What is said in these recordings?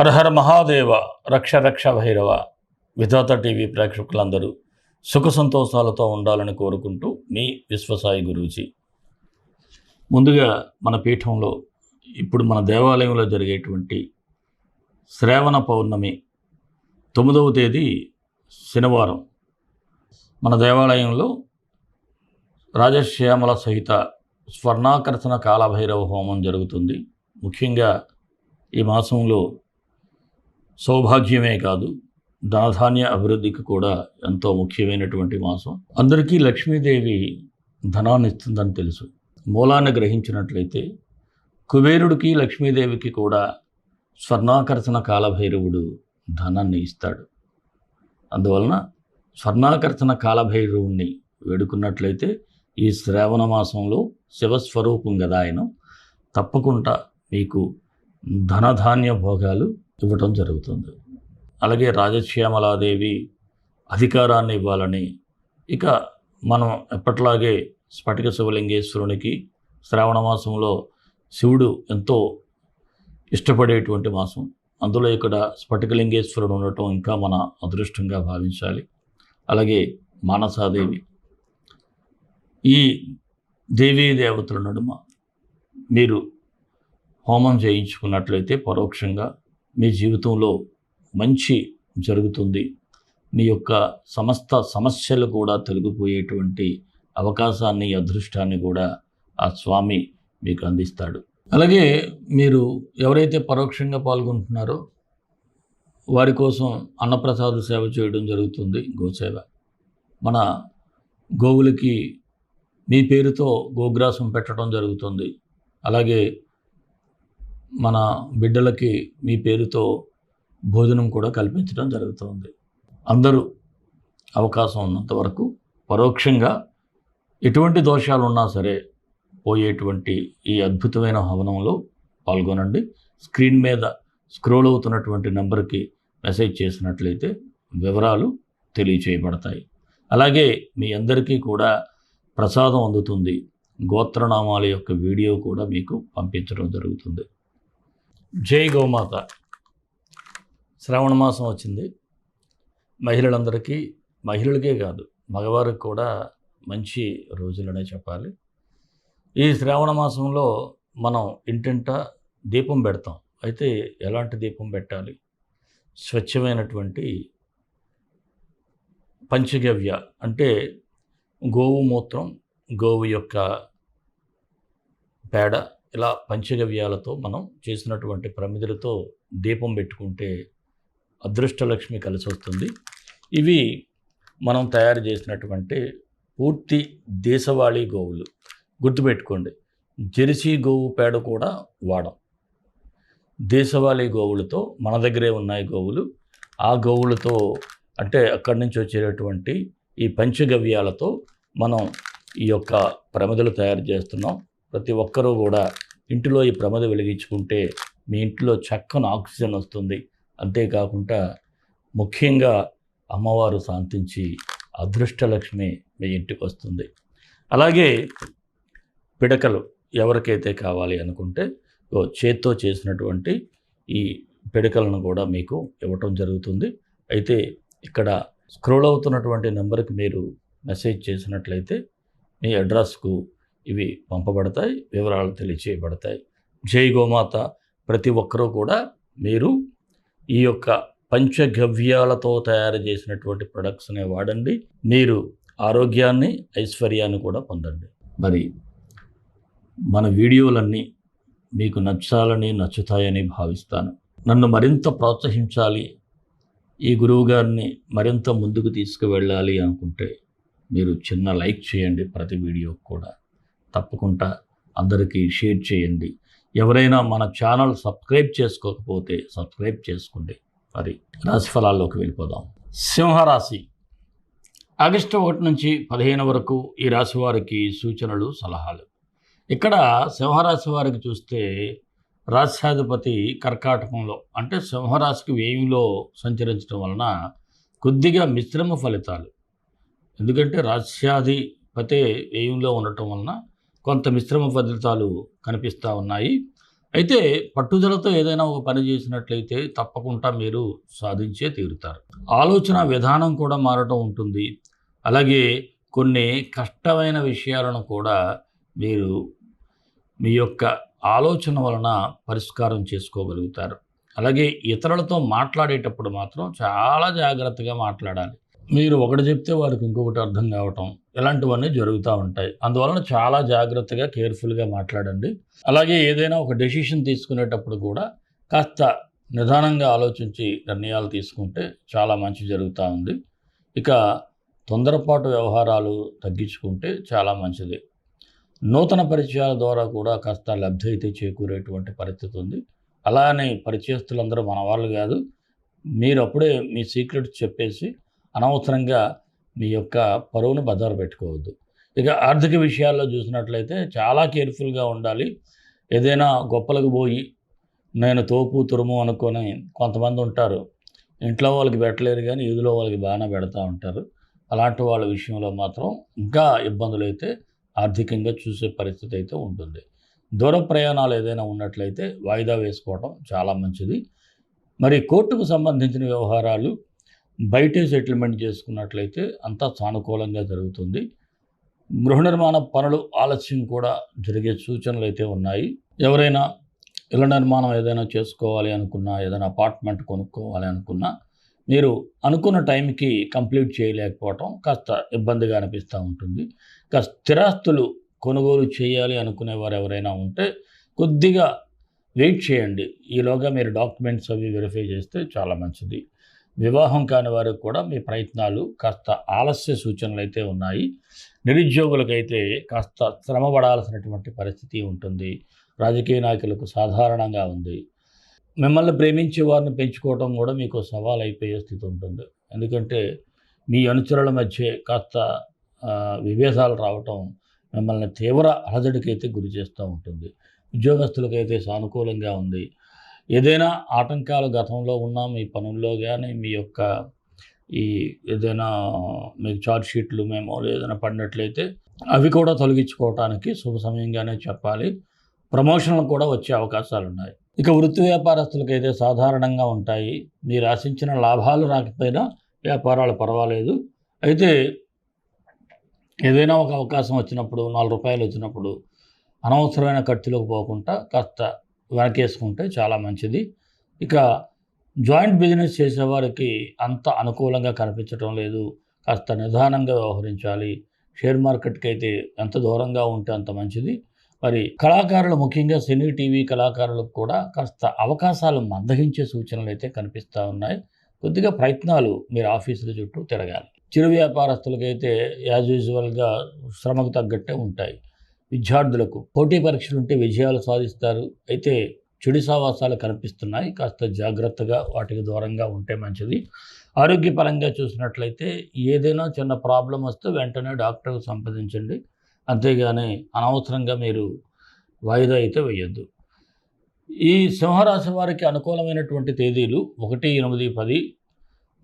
హరహర మహాదేవ రక్ష రక్ష భైరవ విధాత టీవీ ప్రేక్షకులందరూ సుఖ సంతోషాలతో ఉండాలని కోరుకుంటూ మీ విశ్వసాయి గురూజీ. ముందుగా మన పీఠంలో ఇప్పుడు మన దేవాలయంలో జరిగేటువంటి శ్రావణ పౌర్ణమి తొమ్మిదవ తేదీ శనివారం. మన దేవాలయంలో రాజశ్యామల సహిత స్వర్ణాకర్షణ కాలభైరవ హోమం జరుగుతుంది. ముఖ్యంగా ఈ మాసంలో సౌభాగ్యమే కాదు ధనధాన్య అభివృద్ధికి కూడా ఎంతో ముఖ్యమైనటువంటి మాసం. అందరికీ లక్ష్మీదేవి ధనాన్ని ఇస్తుందని తెలుసు. మూలాన్ని గ్రహించినట్లయితే కుబేరుడికి లక్ష్మీదేవికి కూడా స్వర్ణాకర్షణ కాలభైరవుడు ధనాన్ని ఇస్తాడు. అందువలన స్వర్ణాకర్షణ కాలభైరవుణ్ణి వేడుకున్నట్లయితే ఈ శ్రావణ మాసంలో శివస్వరూపం కదా ఆయన తప్పకుండా మీకు ధనధాన్య భోగాలు ఇవ్వటం జరుగుతుంది. అలాగే రాజశ్యామలాదేవి అధికారాన్ని ఇవ్వాలని ఇక మనం ఎప్పట్లాగే స్ఫటిక శివలింగేశ్వరునికి శ్రావణ మాసంలో శివుడు ఎంతో ఇష్టపడేటువంటి మాసం. అందులో ఇక్కడ స్ఫటికలింగేశ్వరుడు ఉండటం ఇంకా మన అదృష్టంగా భావించాలి. అలాగే మానసాదేవి. ఈ దేవీ దేవతల నడుమ మీరు హోమం చేయించుకున్నట్లయితే పరోక్షంగా మీ జీవితంలో మంచి జరుగుతుంది. మీ యొక్క సమస్త సమస్యలు కూడా తొలగిపోయేటువంటి అవకాశాన్ని అదృష్టాన్ని కూడా ఆ స్వామి మీకు అందిస్తాడు. అలాగే మీరు ఎవరైతే పరోక్షంగా పాల్గొంటున్నారో వారి కోసం అన్నప్రసాద సేవ చేయడం జరుగుతుంది గోసేవ. మన గోవులకి మీ పేరుతో గోగ్రాసం పెట్టడం జరుగుతుంది. అలాగే మన బిడ్డలకి మీ పేరుతో భోజనం కూడా కల్పించడం జరుగుతుంది. అందరూ అవకాశం ఉన్నంత వరకు పరోక్షంగా ఎటువంటి దోషాలు ఉన్నా సరే పోయేటువంటి ఈ అద్భుతమైన హవనంలో పాల్గొనండి. స్క్రీన్ మీద స్క్రోల్ అవుతున్నటువంటి నెంబర్కి మెసేజ్ చేసినట్లయితే వివరాలు తెలియచేయబడతాయి. అలాగే మీ అందరికీ కూడా ప్రసాదం అందుతుంది. గోత్రనామాల యొక్క వీడియో కూడా మీకు పంపించడం జరుగుతుంది. జై గోమాత. శ్రావణ మాసం వచ్చింది. మహిళలందరికీ మహిళలకే కాదు మగవారికి కూడా మంచి రోజులనే చెప్పాలి. ఈ శ్రావణ మాసంలో మనం ఇంటింట దీపం పెడతాం. అయితే ఎలాంటి దీపం పెట్టాలి? స్వచ్ఛమైనటువంటి పంచగవ్య అంటే గోవు మూత్రం గోవు యొక్క పేడ ఇలా పంచగవ్యాలతో మనం చేసినటువంటి ప్రమిదలతో దీపం పెట్టుకుంటే అదృష్టలక్ష్మి కలిసి వస్తుంది ఇవి మనం తయారు చేసినటువంటి పూర్తి దేశవాళీ గోవులు. గుర్తుపెట్టుకోండి జెర్సీ గోవు పేడ కూడా వాడం. దేశవాళీ గోవులతో మన దగ్గరే ఉన్నాయి గోవులు. ఆ గోవులతో అంటే అక్కడి నుంచి వచ్చేటటువంటి ఈ పంచగవ్యాలతో మనం ఈ యొక్క ప్రమిదలు తయారు చేస్తున్నాం. ప్రతి ఒక్కరూ కూడా ఇంటిలో ఈ ప్రమద వెలిగించుకుంటే మీ ఇంట్లో చక్కని ఆక్సిజన్ వస్తుంది. అంతేకాకుండా ముఖ్యంగా అమ్మవారు శాంతించి అదృష్టలక్ష్మి మీ ఇంటికి వస్తుంది. అలాగే పిడకలు ఎవరికైతే కావాలి అనుకుంటే చేత్తో చేసినటువంటి ఈ పిడకలను కూడా మీకు ఇవ్వటం జరుగుతుంది. అయితే ఇక్కడ స్క్రోల్ అవుతున్నటువంటి నెంబర్కి మీరు మెసేజ్ చేసినట్లయితే మీ అడ్రస్కు ఇవి పంపబడతాయి వివరాలు తెలియచేయబడతాయి. జై గోమాత ప్రతి ఒక్కరూ కూడా మీరు ఈ యొక్క పంచగవ్యాలతో తయారు చేసినటువంటి ప్రొడక్ట్స్ని వాడండి. మీరు ఆరోగ్యాన్ని ఐశ్వర్యాన్ని కూడా పొందండి. మరి మన వీడియోలన్నీ మీకు నచ్చాలని నచ్చుతాయని భావిస్తాను. నన్ను మరింత ప్రోత్సహించాలి ఈ గురువు గారిని మరింత ముందుకు తీసుకువెళ్ళాలి అనుకుంటే మీరు చిన్న లైక్ చేయండి ప్రతి వీడియోకి కూడా. తప్పకుండా అందరికీ షేర్ చేయండి. ఎవరైనా మన ఛానల్ సబ్స్క్రైబ్ చేసుకోకపోతే సబ్స్క్రైబ్ చేసుకోండి. మరి రాశి ఫలాల్లోకి వెళ్ళిపోదాం. సింహరాశి. ఆగస్టు ఒకటి నుంచి పదిహేను వరకు ఈ రాశి వారికి సూచనలు సలహాలు. ఇక్కడ సింహరాశి వారికి చూస్తే రాశ్యాధిపతి కర్కాటకంలో అంటే సింహరాశికి వేయంలో సంచరించడం వలన కొద్దిగా మిశ్రమ ఫలితాలు. ఎందుకంటే రాశ్యాధిపతే వేయంలో ఉండటం వలన కొంత మిశ్రమ ఫలితాలు కనిపిస్తూ ఉన్నాయి. అయితే పట్టుదలతో ఏదైనా ఒక పని చేసినట్లయితే తప్పకుండా మీరు సాధించే తీరుతారు. ఆలోచన విధానం కూడా మారటం ఉంటుంది. అలాగే కొన్ని కష్టమైన విషయాలను కూడా మీరు మీ యొక్క ఆలోచన వలన పరిష్కారం చేసుకోగలుగుతారు. అలాగే ఇతరులతో మాట్లాడేటప్పుడు మాత్రం చాలా జాగ్రత్తగా మాట్లాడాలి. మీరు ఒకటి చెప్తే వారికి ఇంకొకటి అర్థం కావటం ఇలాంటివన్నీ జరుగుతూ ఉంటాయి. అందువలన చాలా జాగ్రత్తగా కేర్ఫుల్గా మాట్లాడండి. అలాగే ఏదైనా ఒక డెసిషన్ తీసుకునేటప్పుడు కూడా కాస్త నిదానంగా ఆలోచించి నిర్ణయాలు తీసుకుంటే చాలా మంచి జరుగుతూ ఉంది. ఇక తొందరపాటు వ్యవహారాలు తగ్గించుకుంటే చాలా మంచిది. నూతన పరిచయాల ద్వారా కూడా కాస్త లబ్ధి అయితే చేకూరేటువంటి పరిస్థితి ఉంది. అలానే పరిచయస్తులందరూ మన వాళ్ళు కాదు. మీరు అప్పుడే మీ సీక్రెట్స్ చెప్పేసి అనవసరంగా మీ యొక్క పరువును బజారు పెట్టుకోవద్దు. ఇక ఆర్థిక విషయాల్లో చూసినట్లయితే చాలా కేర్ఫుల్గా ఉండాలి. ఏదైనా గొప్పలకు పోయి నేను తోపు తురుము అనుకొని కొంతమంది ఉంటారు. ఇంట్లో వాళ్ళకి పెట్టలేరు కానీ ఈదులో వాళ్ళకి బాగానే పెడతా ఉంటారు. అలాంటి వాళ్ళ విషయంలో మాత్రం ఇంకా ఇబ్బందులు అయితే ఆర్థికంగా చూసే పరిస్థితి అయితే ఉంటుంది. దూర ప్రయాణాలు ఏదైనా ఉన్నట్లయితే వాయిదా వేసుకోవడం చాలా మంచిది. మరి కోర్టుకు సంబంధించిన వ్యవహారాలు బయటే సెటిల్మెంట్ చేసుకున్నట్లయితే అంతా సానుకూలంగా జరుగుతుంది. గృహ నిర్మాణ పనులు ఆలస్యం కూడా జరిగే సూచనలు అయితే ఉన్నాయి. ఎవరైనా ఇళ్ళ నిర్మాణం ఏదైనా చేసుకోవాలి అనుకున్నా ఏదైనా అపార్ట్మెంట్ కొనుక్కోవాలి అనుకున్నా మీరు అనుకున్న టైంకి కంప్లీట్ చేయలేకపోవటం కాస్త ఇబ్బందిగా అనిపిస్తూ ఉంటుంది. ఇంకా స్థిరాస్తులు కొనుగోలు చేయాలి అనుకునే వారు ఎవరైనా ఉంటే కొద్దిగా వెయిట్ చేయండి. ఈలోగా మీరు డాక్యుమెంట్స్ అవి వెరిఫై చేస్తే చాలా మంచిది. వివాహం కాని వారికి కూడా మీ ప్రయత్నాలు కాస్త ఆలస్య సూచనలు అయితే ఉన్నాయి. నిరుద్యోగులకైతే కాస్త శ్రమ పడాల్సినటువంటి పరిస్థితి ఉంటుంది. రాజకీయ నాయకులకు సాధారణంగా ఉంది. మిమ్మల్ని ప్రేమించే వారిని పెంచుకోవడం కూడా మీకు సవాల్ అయిపోయే స్థితి ఉంటుంది. ఎందుకంటే మీ అనుచరుల మధ్య కాస్త విభేదాలు రావటం మిమ్మల్ని తీవ్ర అలజడికైతే గురి చేస్తూ ఉంటుంది. ఉద్యోగస్తులకైతే సానుకూలంగా ఉంది. ఏదైనా ఆటంకాలు గతంలో ఉన్న మీ పనుల్లో కానీ మీ యొక్క ఈ ఏదైనా మీకు చార్జ్ షీట్లు మేము ఏదైనా పడినట్లయితే అవి కూడా తొలగించుకోవటానికి శుభ సమయంగానే చెప్పాలి. ప్రమోషన్లు కూడా వచ్చే అవకాశాలు ఉన్నాయి. ఇక వృత్తి వ్యాపారస్తులకైతే సాధారణంగా ఉంటాయి. మీరు ఆశించిన లాభాలు రాకపోయినా వ్యాపారాలు పర్వాలేదు. అయితే ఏదైనా ఒక అవకాశం వచ్చినప్పుడు నాలుగు రూపాయలు వచ్చినప్పుడు అనవసరమైన ఖర్చులకు పోకుండా కాస్త వెనకేసుకుంటే చాలా మంచిది. ఇక జాయింట్ బిజినెస్ చేసేవారికి అంత అనుకూలంగా కనిపించడం లేదు. కాస్త నిదానంగా వ్యవహరించాలి. షేర్ మార్కెట్కి అయితే ఎంత దూరంగా ఉంటే అంత మంచిది. మరి కళాకారులు ముఖ్యంగా సినీ టీవీ కళాకారులకు కూడా కాస్త అవకాశాలు మందగించే సూచనలు అయితే కనిపిస్తూ ఉన్నాయి. కొద్దిగా ప్రయత్నాలు మీరు ఆఫీసుల చుట్టూ తిరగాలి. చిరు వ్యాపారస్తులకైతే యాజ్ యూజువల్గా శ్రమకు తగ్గట్టే ఉంటాయి. విద్యార్థులకు పోటీ పరీక్షలు ఉంటే విజయాలు సాధిస్తారు. అయితే చెడు సావాసాలు కనిపిస్తున్నాయి. కాస్త జాగ్రత్తగా వాటికి దూరంగా ఉంటే మంచిది. ఆరోగ్యపరంగా చూసినట్లయితే ఏదైనా చిన్న ప్రాబ్లం వస్తే వెంటనే డాక్టర్కు సంప్రదించండి. అంతేగాని అనవసరంగా మీరు వాయిదా అయితే వేయొద్దు. ఈ సింహరాశి వారికి అనుకూలమైనటువంటి తేదీలు ఒకటి ఎనిమిది పది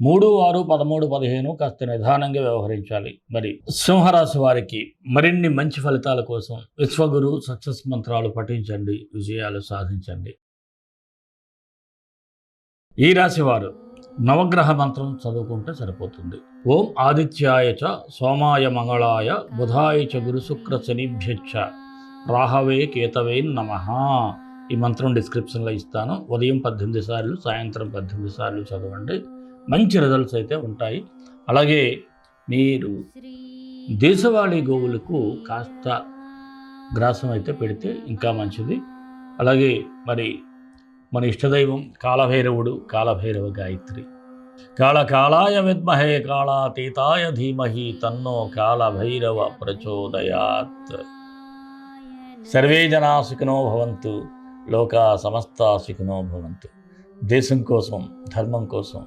మూడు ఆరు పదమూడు పదిహేను కాస్త నిదానంగా వ్యవహరించాలి. మరి సింహరాశి వారికి మరిన్ని మంచి ఫలితాల కోసం విశ్వగురు సక్సెస్ మంత్రాలు పఠించండి విజయాలు సాధించండి. ఈ రాశివారు నవగ్రహ మంత్రం చదువుకుంటే సరిపోతుంది. ఓం ఆదిత్యాయ చ సోమాయ మంగళాయ బుధాయ చ గురు శుక్ర శనిభ్యచ్చ రాహవే కేతవే నమ. ఈ మంత్రం డిస్క్రిప్షన్లో ఇస్తాను. ఉదయం పద్దెనిమిది సార్లు సాయంత్రం పద్దెనిమిది సార్లు చదవండి. మంచి రిజల్ట్స్ అయితే ఉంటాయి. అలాగే మీరు దేశవాళీ గోవులకు కాస్త గ్రాసం అయితే పెడితే ఇంకా మంచిది. అలాగే మరి మన ఇష్టదైవం కాలభైరవుడు కాలభైరవ గాయత్రి. కాళ కాళాయ విద్మహే కాళాతీతాయ ధీమహి తన్నో కాలభైరవ ప్రచోదయాత్. సర్వే జనా సుఖినో భవంతు లోకా సమస్త సుఖినో భవంతు. దేశం కోసం ధర్మం కోసం